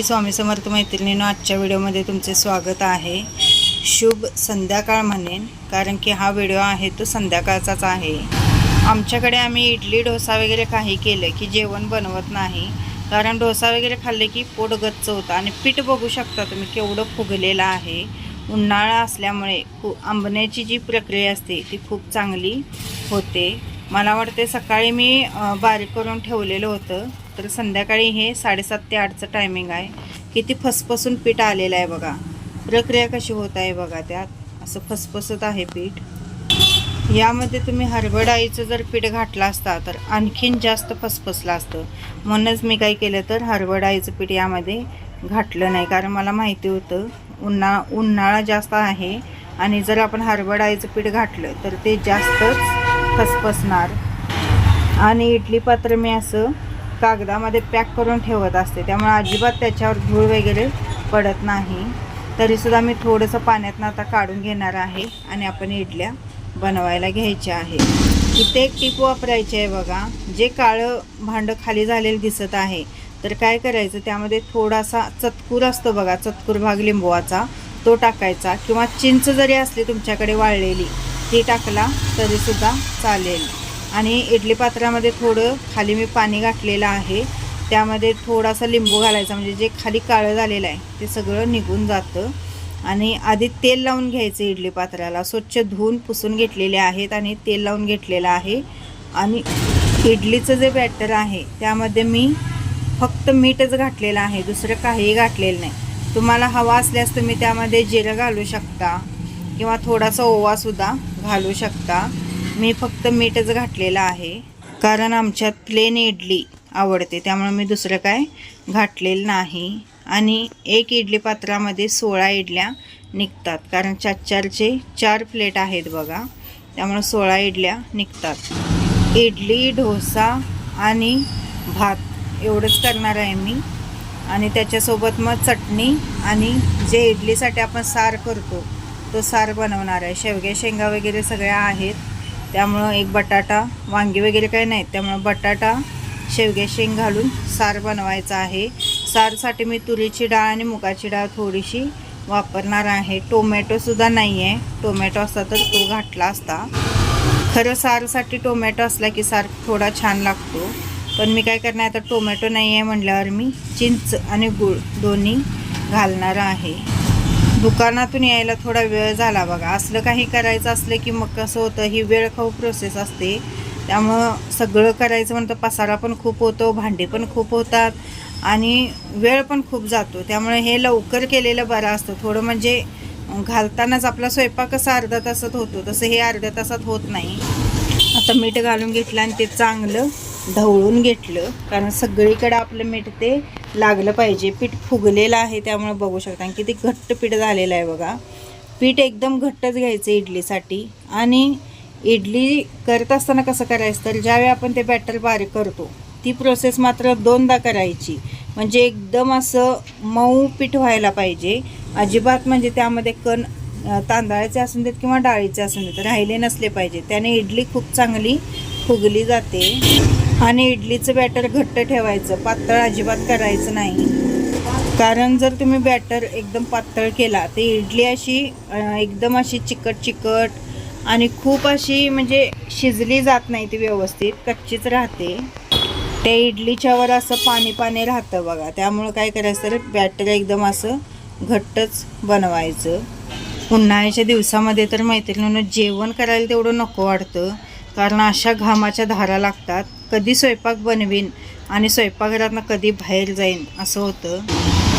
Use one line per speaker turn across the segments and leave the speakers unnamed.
श्री स्वामी समर्थ मैत्रिणीनं आजच्या व्हिडिओमध्ये तुमचे स्वागत आहे. शुभ संध्याकाळ म्हणेन कारण की हा व्हिडिओ आहे तो संध्याकाळचाच आहे. आमच्याकडे आम्ही इडली डोसा वगैरे काही केलं की जेवण बनवत नाही. कारण डोसा वगैरे खाल्ले की पोट गच्च होतं आणि पीठ बघू शकता तुम्ही केवढं फुगलेलं आहे. उन्हाळा असल्यामुळे खू आंबण्याची जी प्रक्रिया असते ती खूप चांगली होते. मला वाटते सकाळी मी बारीक करून ठेवलेलं होतं. तर संध्याकाळी हे साडेसात ते आठचं टायमिंग आहे. किती फसफसून पीठ आलेलं आहे बघा. प्रक्रिया कशी होत आहे बघा त्यात. असं फसफसत आहे पीठ. यामध्ये तुम्ही हरभर डाळीचं जर पीठ घातलं असता तर आणखीन जास्त फसफसलं असतं. म्हणूनच मी काय केलं तर हरभर डाळीचं पीठ यामध्ये घातलं नाही. कारण मला माहिती होतं उन्हा उन्हाळा जास्त आहे आणि जर आपण हरभर डाळीचं पीठ घातलं तर ते जास्तच फसफसणार. आणि इडली पात्र मी असं कागदामध्ये पॅक करून ठेवत असते. त्यामुळे अजिबात त्याच्यावर धूळ वगैरे पडत नाही. तरीसुद्धा मी थोडंसं पाण्यातनं आता काढून घेणार आहे आणि आपण इडल्या बनवायला घ्यायच्या आहे इथे एक टीप वापरायची आहे बघा. जे काळं भांडं खाली झालेलं दिसत आहे तर काय करायचं? त्यामध्ये थोडासा चतकूर असतो बघा चतकूर भाग लिंबवाचा. तो टाकायचा किंवा चिंच जरी असली तुमच्याकडे वाळलेली ती टाकला तरीसुद्धा चालेल. आणि इडली पात्रामध्ये थोडं खाली मी पाणी घातलेलं आहे. त्यामध्ये थोडासा लिंबू घालायचा म्हणजे जे खाली काळं झालेलं आहे ते सगळं निघून जातं. आणि आधी तेल लावून घ्यायचं इडली पात्राला. स्वच्छ धुवून पुसून घेतलेले आहेत आणि तेल लावून घेतलेलं आहे. आणि इडलीचं जे बॅटर आहे त्यामध्ये मी फक्त मीठच घातलेलं आहे दुसरं काहीही घातलेलं नाही. तुम्हाला हवा असल्यास तुम्ही त्यामध्ये जिरं घालू शकता किंवा थोडासा ओवासुद्धा घालू शकता. मी फक्त मीठच घातलेलं आहे. कारण आमच्यात प्लेन इडली आवडते. त्यामुळे मी दुसरं काय घातलेलं नाही. आणि एक इडली पात्रामध्ये सोळा इडल्या निघतात. कारण चारचे चार प्लेट आहेत बघा. त्यामुळे सोळा इडल्या निघतात. इडली डोसा आणि भात एवढंच करणार आहे मी. आणि त्याच्यासोबत मग चटणी आणि जे इडलीसाठी आपण सार करतो तो सार बनवणार आहे. शेवग्या शेंगा वगैरे सगळ्या आहेत. त्यामुळं एक बटाटा वांगी वगैरे काही नाही त्यामुळं बटाटा शेवगे शेंग घालून सार बनवायचा आहे. सारसाठी मी तुरीची डाळ आणि मुगाची डाळ थोडीशी वापरणार आहे. टोमॅटोसुद्धा नाही आहे टोमॅटो असता तर तो घातला असता. खरं सारसाठी टोमॅटो असला की सार थोडा छान लागतो. पण मी काय करणार आता टोमॅटो नाही आहे म्हटल्यावर मी चिंच आणि गूळ दोन्ही घालणार आहे. दुकानातून यायला थोडा वेळ झाला बघा. असलं काही करायचं असलं की मग कसं होतं ही वेळ खाऊ प्रोसेस असते. त्यामुळं सगळं करायचं म्हणतं पसारा पण खूप होतो भांडे पण खूप होतात आणि वेळ पण खूप जातो. त्यामुळे हे लवकर केलेलं बरं असतं. थोडं म्हणजे घालतानाच आपला स्वयंपाक कसा अर्ध्या तासात होतो तसं हे अर्ध्या तासात होत नाही. आता मीठ घालून घेतलं आणि ते चांगलं ढवळून घेतलं. कारण सगळीकडं आपलं मीठ ते लागलं पाहिजे. पीठ फुगलेलं आहे त्यामुळे बघू शकता. आणि किती घट्ट पीठ झालेलं आहे बघा. पीठ एकदम घट्टच घ्यायचं इडलीसाठी. आणि इडली करत असताना कसं करायचं तर ज्यावेळी आपण ते बॅटर बारीक करतो ती प्रोसेस मात्र दोनदा करायची. म्हणजे एकदम असं मऊ पीठ व्हायला पाहिजे. अजिबात म्हणजे त्यामध्ये कण तांदळाचे असून देत किंवा डाळीचे असून देत राहिले नसले पाहिजे. त्याने इडली खूप चांगली फुगली जाते. आणि इडलीचं बॅटर घट्ट ठेवायचं. पातळ अजिबात करायचं नाही. कारण जर तुम्ही बॅटर एकदम पातळ केला तर इडली अशी एकदम अशी चिकट चिकट आणि खूप अशी म्हणजे शिजली जात नाही ती व्यवस्थित कच्चीच राहते. त्या इडलीच्यावर असं पाणी पाणी राहतं बघा. त्यामुळं काय करायचं तर बॅटर एकदम असं घट्टच बनवायचं. उन्हाळ्याच्या दिवसामध्ये तर मैत्रिणीनं जेवण करायला तेवढं नको वाटतं. कारण अशा घामाच्या धारा लागतात. कधी स्वयंपाक बनवीन आणि स्वयंपाकघरातनं कधी बाहेर जाईन असं होतं.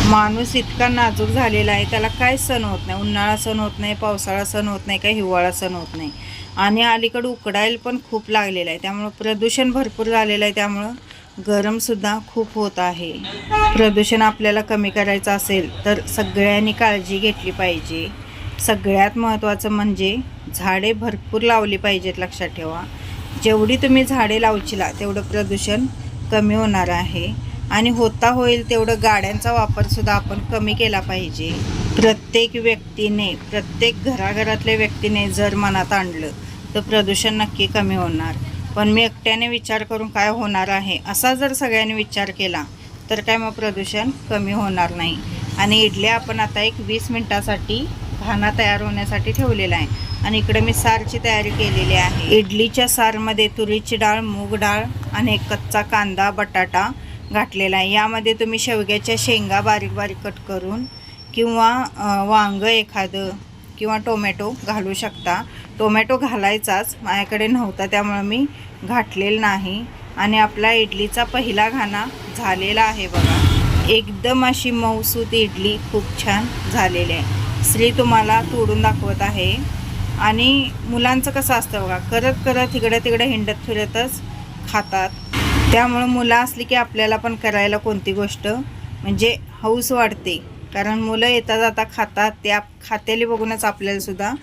माणूस इतका नाजूक झालेला आहे त्याला काय सण होत नाही. उन्हाळा सण होत नाही पावसाळा सण होत नाही काय हिवाळा सण होत नाही. आणि अलीकडं उकडायला पण खूप लागलेलं आहे. त्यामुळं प्रदूषण भरपूर झालेलं आहे. त्यामुळं गरमसुद्धा खूप होत आहे. प्रदूषण आपल्याला कमी करायचं असेल तर सगळ्यांनी काळजी घेतली पाहिजे. सगळ्यात महत्त्वाचं म्हणजे झाडे भरपूर लावली पाहिजेत लक्षात ठेवा. जेवढी तुम्ही झाडे लावचीला तेवढं प्रदूषण कमी होणार आहे. आणि होता होईल तेवढं गाड्यांचा वापरसुद्धा आपण कमी केला पाहिजे. प्रत्येक व्यक्तीने प्रत्येक घराघरातल्या व्यक्तीने जर मनात आणलं तर प्रदूषण नक्की कमी होणार. पण मी एकट्याने विचार करून काय होणार आहे असा जर सगळ्यांनी विचार केला तर काय मग प्रदूषण कमी होणार नाही. आणि इडल्या आपण आता एक वीस मिनटासाठी घाणा तयार होण्यासाठी ठेवलेला आहे. आणि इकडे मी सारची तयारी केलेली आहे. इडलीच्या सारमध्ये तुरीची डाळ मूग डाळ आणि कच्चा कांदा बटाटा घातलेला आहे. यामध्ये तुम्ही शेवग्याच्या शेंगा बारीक बारीक कट करून किंवा वांगं एखादं किंवा टोमॅटो घालू शकता. टोमॅटो घालायचाच माझ्याकडे नव्हता त्यामुळं मी घातलेलं नाही. आणि आपला इडलीचा पहिला घाणा झालेला आहे बघा. एकदम अशी मऊसूत इडली खूप छान झालेली आहे. स्त्री तुम्हाला तोडून दाखवत आहे. आणि मुलांचं कसं असतं बघा करत करत इकडे तिकडे हिंडत फिरतच खातात. त्यामुळं मुलं असली की आपल्याला पण करायला कोणती गोष्ट? म्हणजे हौस वाटते कारण मुलं येता जाता खातात त्या खातेली बघूनच आपल्यालासुद्धा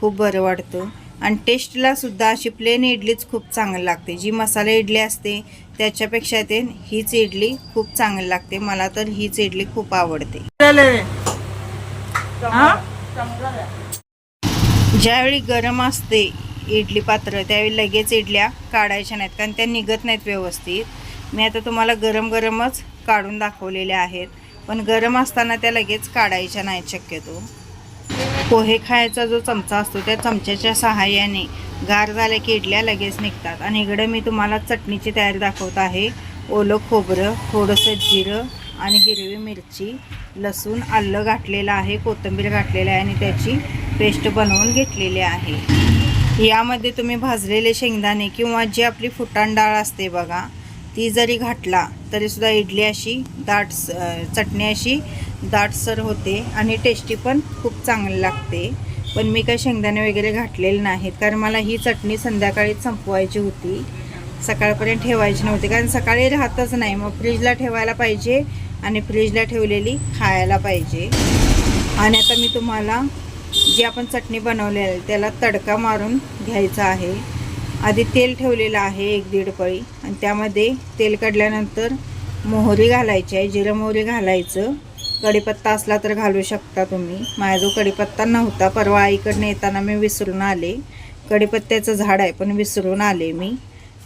खूप बरं वाटतं. आणि टेस्टलासुद्धा अशी प्लेन इडलीच खूप चांगली लागते. जी मसाला इडली असते त्याच्यापेक्षा ते हीच इडली खूप चांगली लागते. मला तर हीच इडली खूप आवडते. ज्यावेळी गरम असते इडली पात्र त्यावेळी लगेच इडल्या काढायच्या नाहीत कारण त्या निघत नाहीत व्यवस्थित. मी आता तुम्हाला गरम गरमच काढून दाखवलेल्या आहेत पण गरम असताना त्या लगेच काढायच्या नाहीत शक्यतो. पोहे खायचा जो चमचा असतो त्या चमच्याच्या सहाय्याने गार झाल्या की इडल्या लगेच निघतात. आणि इकडं मी तुम्हाला चटणीची तयारी दाखवत आहे. ओलं खोबरं थोडंसं जिरं आणि हिरवी मिरची लसूण आलं घातलेलं आहे कोथिंबीर घातलेलं आहे आणि त्याची पेस्ट बनवून घेतलेली आहे. यामध्ये तुम्ही भाजलेले शेंगदाणे किंवा जी आपली फुटाण डाळ असते बघा ती जरी घातला तरीसुद्धा इडली अशी दाट स- चटणी अशी दाटसर होते आणि टेस्टी पण खूप चांगली लागते. पण मी काही शेंगदाणे वगैरे घातलेले नाहीत कारण मला ही चटणी संध्याकाळीच संपवायची होती. सकाळपर्यंत ठेवायची नव्हती कारण सकाळी राहतच नाही मग फ्रीजला ठेवायला पाहिजे आणि फ्रीजला ठेवलेली खायला पाहिजे. आणि आता मी तुम्हाला जी आपण चटणी बनवली आहे त्याला तडका मारून घ्यायचा आहे. आधी तेल ठेवलेलं आहे एक दीड पळी. आणि त्यामध्ये तेल काढल्यानंतर मोहरी घालायची आहे जिरं मोहरी घालायचं. कढीपत्ता असला तर घालू शकता तुम्ही. माझा जो कढीपत्ता नव्हता परवा आईकडनं येताना मी विसरून आले. कढीपत्त्याचं झाड आहे पण विसरून आले मी.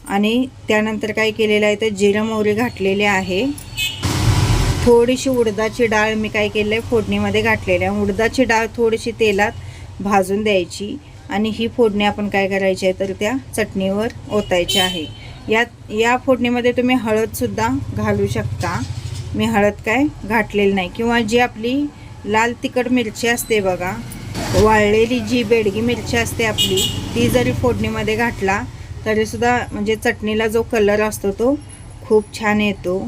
आणि त्यानंतर काय केलेलं आहे तर जिरं मोहरी घातलेली आहे. थोडीशी उडदाची डाळ मी काय केलं आहे फोडणीमध्ये घातलेली आहे. उडदाची डाळ थोडीशी तेलात भाजून द्यायची आणि ही फोडणी आपण काय करायची आहे तर त्या चटणीवर ओतायची आहे. या या फोडणीमध्ये तुम्ही हळदसुद्धा घालू शकता. मी हळद काय घातलेली नाही. किंवा जी आपली लाल तिखट मिरची असते बघा वाळलेली जी बेडगी मिरची असते आपली ती जरी फोडणीमध्ये घातला तरीसुद्धा म्हणजे चटणीला जो कलर असतो तो खूप छान येतो.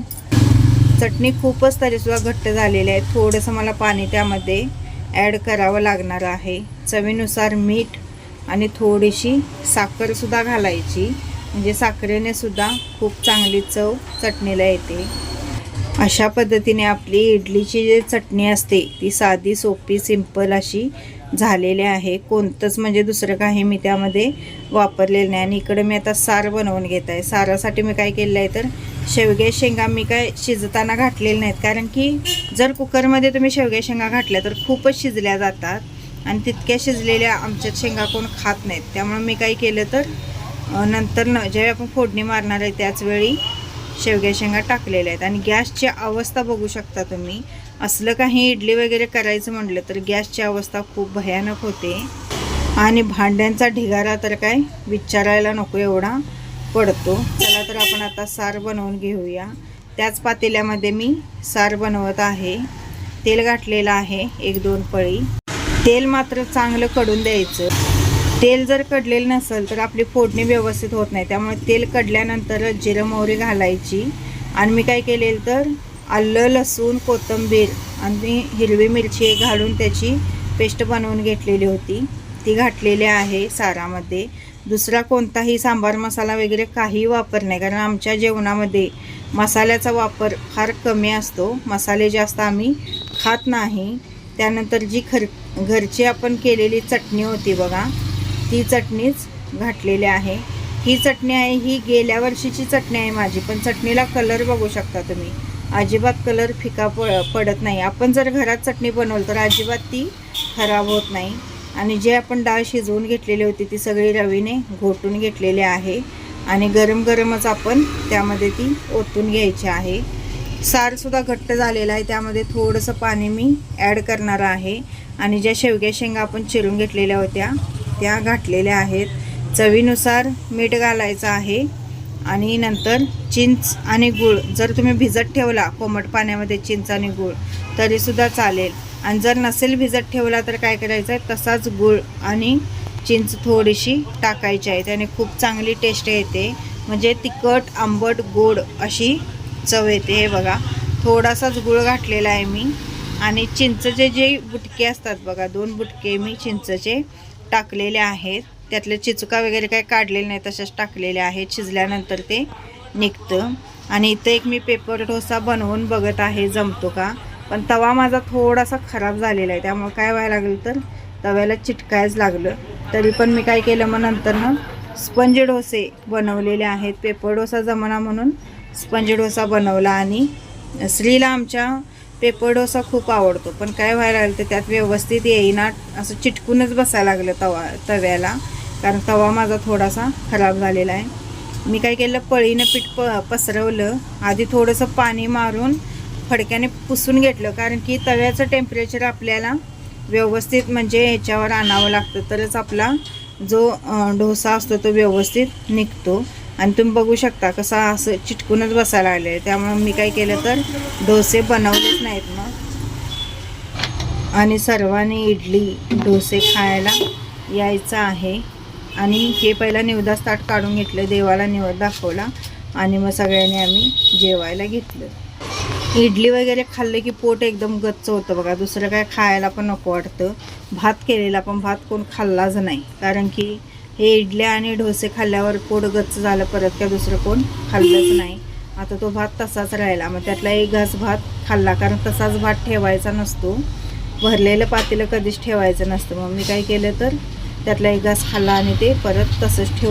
चटणी खूपच तरीसुद्धा घट्ट झालेली आहे. थोडंसं मला पाणी त्यामध्ये ॲड करावं लागणार आहे. चवीनुसार मीठ आणि थोडीशी साखरसुद्धा घालायची. म्हणजे साखरेने सुद्धा खूप चांगली चव चटणीला येते. अशा पद्धतीने आपली इडलीची जी चटणी असते ती साधी सोपी सिंपल अशी झालेले आहे. कोणतंच म्हणजे दुसरं काही मी त्यामध्ये वापरलेलं नाही. आणि इकडे मी आता सार बनवून घेत आहे. सारासाठी मी काय केलेलं आहे तर शेवगे शेंगा मी काय शिजताना घातलेल्या नाहीत. कारण की जर कुकरमध्ये तुम्ही शेवगे शेंगा घातल्या तर खूपच शिजल्या जातात. आणि तितक्या शिजलेल्या आमच्यात शेंगा कोण खात नाहीत. त्यामुळे मी काय केलं तर नंतर न ज्यावेळी आपण फोडणी मारणार आहे त्याचवेळी शेवग्या शेंगा टाकलेल्या आहेत. आणि गॅसची अवस्था बघू शकता तुम्ही. असलं काही इडली वगैरे करायचं म्हटलं तर गॅसची अवस्था खूप भयानक होते. आणि भांड्यांचा ढिगारा तर काय विचारायला नको एवढा पडतो. चला तर आपण आता सार बनवून घेऊया. त्याच पातेल्यामध्ये मी सार बनवत आहे. तेल घातलेलं आहे एक दोन पळी. तेल मात्र चांगलं कडून द्यायचं. तेल जर कडलेलं नसेल तर आपली फोडणी व्यवस्थित होत नाही. त्यामुळे तेल कडल्यानंतर जिरं मोहरी घालायची. आणि मी काय केलेलं तर आलं लसूण कोथिंबीर आणि हिरवी मिरची घालून त्याची पेस्ट बनवून घेतलेली होती. ती घातलेली आहे सारामध्ये. दुसरा कोणताही सांबार मसाला वगैरे काही वापर नाही कारण आमच्या जेवणामध्ये मसाल्याचा वापर फार कमी असतो. मसाले जास्त आम्ही खात नाही. त्यानंतर जी खर घरची आपण केलेली चटणी होती बघा ती चटणीच घातलेली आहे. ही चटणी आहे ही गेल्या वर्षीची चटणी आहे माझी पण चटणीला कलर बघू शकता तुम्ही. अजिबात कलर फिका प पडत नाही. आपण जर घरात चटणी बनवलं तर अजिबात ती खराब होत नाही. आणि जे आपण डाळ शिजवून घेतलेली होती ती सगळी रवीने घोटून घेतलेली आहे. आणि गरम गरमच आपण त्यामध्ये ती ओतून घ्यायची आहे. सारसुद्धा घट्ट झालेला आहे. त्यामध्ये थोडंसं पाणी मी ॲड करणार आहे. आणि ज्या शेवग्या शेंगा आपण चिरून घेतलेल्या होत्या त्या घातलेल्या आहेत. चवीनुसार मीठ घालायचं आहे. आणि नंतर चिंच आणि गूळ. जर तुम्ही भिजत ठेवला कोमट पाण्यामध्ये चिंच आणि गूळ तरीसुद्धा चालेल. आणि जर नसेल भिजत ठेवला तर काय करायचं आहे तसाच गूळ आणि चिंच थोडीशी टाकायची आहे. त्याने खूप चांगली टेस्ट येते. म्हणजे तिखट आंबट गोड अशी चव येते. हे बघा थोडासाच गूळ घातलेला आहे मी. आणि चिंचचे जे बुटके असतात बघा दोन बुटके मी चिंचचे टाकलेले आहेत. त्यातले चिचुका वगैरे काही काढलेले नाही तसेच टाकलेले आहेत. शिजल्यानंतर ते निघतं. आणि इथं एक मी पेपर डोसा बनवून बघत आहे जमतो का? पण तवा माझा थोडासा खराब झालेला आहे त्यामुळे काय व्हायला लागलं तर तव्याला चिटकायच लागलं. तरी पण मी काय केलं मग नंतर ना स्पंज डोसे बनवलेले आहेत. पेपर डोसा जमाना म्हणून स्पंज डोसा बनवला आणि स्त्रीला आमच्या पेपर डोसा खूप आवडतो. पण काय व्हायला लागलं तर त्यात व्यवस्थित येईना असं चिटकूनच बसायला लागलं तवा तव्याला. कारण तवा माझा थोडासा खराब झालेला आहे. मी काय केलं पळीनं पीठ प पसरवलं. आधी थोडंसं पाणी मारून फडक्याने पुसून घेतलं. कारण की तव्याचं टेम्परेचर आपल्याला व्यवस्थित म्हणजे याच्यावर आणावं लागतं. तरच आपला जो डोसा असतो तो व्यवस्थित निघतो. आणि तुम्ही बघू शकता कसा असं चिटकूनच बसायला आलं आहे त्यामुळे मी काय केलं तर डोसे बनवलेच नाहीत मग. आणि सर्वांनी इडली डोसे खायला यायचं आहे. आणि हे पहिला निवदास ताट काढून घेतलं देवाला निवद दाखवला आणि मग सगळ्यांनी आम्ही जेवायला घेतलं. इडली वगैरे खाल्लं की पोट एकदम गच्च होतं बघा. दुसरं काय खायला पण नको वाटतं. भात केलेला पण भात कोण खाल्लाच नाही. कारण की हे इडल्या आणि डोसे खाल्ल्यावर पोट गच्च झालं परत काय दुसरं कोण खाल्लंच नाही. आता तो भात तसाच राहिला. मग त्यातला एक घास भात खाल्ला. कारण तसाच भात ठेवायचा नसतो. भरलेलं पातेलं कधीच ठेवायचं नसतं. मग मी काय केलं तर त्यातला एक घास खाल्ला आणि ते परत तसंच ठेव